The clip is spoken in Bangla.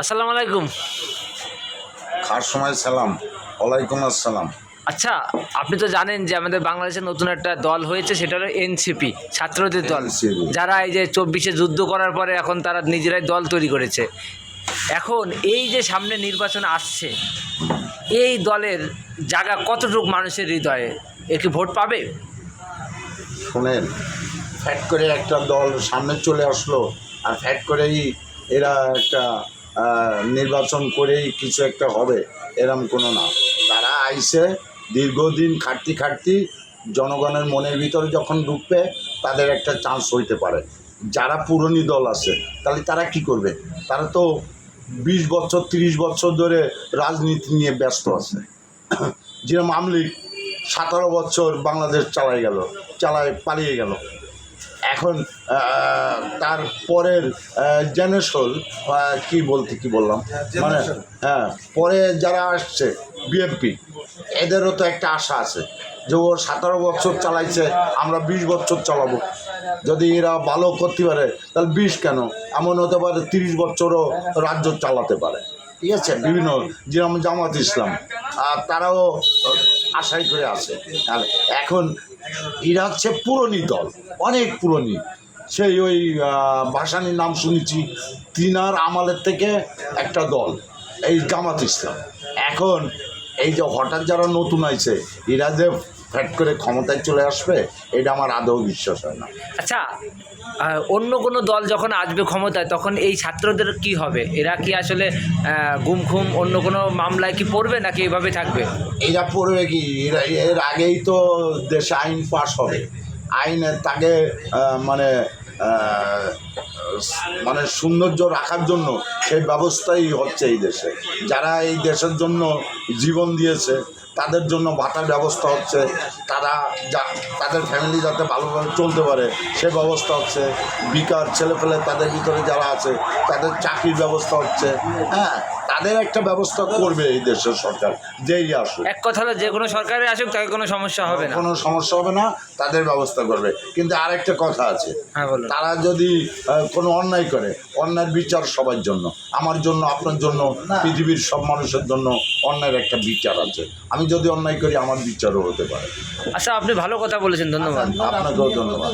আসসালামু আলাইকুম। খার সময় সালাম? ওয়ালাইকুম আসসালাম। আচ্ছা আপনি তো জানেন যে আমাদের বাংলাদেশে নতুন একটা দল হয়েছে সেটা হলো এনসিপি ছাত্রদের দল। যারা এই যে চব্বিশে যুদ্ধ করার পরে এখন তারা নিজেরাই দল তৈরি করেছে। এখন এই যে সামনে নির্বাচন আসছে এই দলের জায়গা কতটুকু মানুষের হৃদয়ে? এ কি ভোট পাবে? শোনেন ফ্যাট করে একটা দল সামনে চলে আসলো আর ফ্যাট করেই এরা একটা নির্বাচন করেই কিছু একটা হবে, এরম কোনো না। তারা আইসে দীর্ঘদিন খাটতি খাটতি জনগণের মনের ভিতরে যখন ঢুকবে, তাদের একটা চান্স হইতে পারে। যারা পুরনো দল আছে, তাহলে তারা কি করবে? তারা তো বিশ বছর, তিরিশ বছর ধরে রাজনীতি নিয়ে ব্যস্ত আছে। যেরকম আমলিগ সতেরো বছর বাংলাদেশ চালাই গেল, চালায় পালিয়ে গেল। এখন তার পরের জেনারেশন কি বলতে কি বললাম? মানে হ্যাঁ পরে যারা আসছে বিএনপি এদেরও তো একটা আশা আছে যে ও সতেরো বছর চালাইছে আমরা বিশ বছর চালাবো। যদি এরা ভালো করতে পারে তাহলে বিশ কেন? এমন হতে পারে তিরিশ বছরও রাজ্য চালাতে পারে। ঠিক আছে? বিভিন্ন যেরকম জামাত ইসলাম। আর তারাও আশাই করে আছে। আর এখন এরা হচ্ছে পুরনি দল, অনেক পুরনি। সেই ওই ভাসানির নাম শুনেছি, তিনার আমালের থেকে একটা দল, এই জামাত ইসলাম। এখন এই যে হঠাৎ যারা নতুন আইছে এরা যে ফ্যাট করে ক্ষমতায় চলে আসবে এটা আমার আদৌ বিশ্বাস হয় না। আচ্ছা অন্য কোনো দল যখন আসবে ক্ষমতায় তখন এই ছাত্রদের কি হবে? এরা কি আসলে গুম খুম অন্য কোনো মামলায় কি পড়বে নাকি এভাবে থাকবে? এরা পড়বে কি? এরা এর আগেই তো দেশে আইন পাশ হবে। আইনে তাকে মানে মানে সৌন্দর্য রাখার জন্য সেই ব্যবস্থাই হচ্ছে এই দেশে। যারা এই দেশের জন্য জীবন দিয়েছে, তাদের জন্য ভাতার ব্যবস্থা হচ্ছে, তারা যা, তাদের ফ্যামিলি যাতে ভালোভাবে চলতে পারে, সে ব্যবস্থা হচ্ছে। বিকার ছেলেপেলে তাদের ভিতরে যারা আছে, তাদের চাকরির ব্যবস্থা হচ্ছে। হ্যাঁ তাদের একটা ব্যবস্থা করবে এই দেশের সরকার যেই আসুক। এক কথা হলো যে কোনো সরকারে আসুক তাকে কোনো সমস্যা হবে না। কোনো সমস্যা হবে না তাদের ব্যবস্থা করবে। কিন্তু আরেকটা কথা আছে হ্যাঁ বলুন। তারা যদি আহ, কোনো অন্যায় করে অন্যায়ের বিচার সবার জন্য আমার জন্য আপনার জন্য পৃথিবীর সব মানুষের জন্য অন্যায়ের একটা বিচার আছে। আমি যদি অন্যায় করি আমার বিচারও হতে পারে। আচ্ছা আপনি ভালো কথা বলেছেন ধন্যবাদ। আপনাকেও ধন্যবাদ।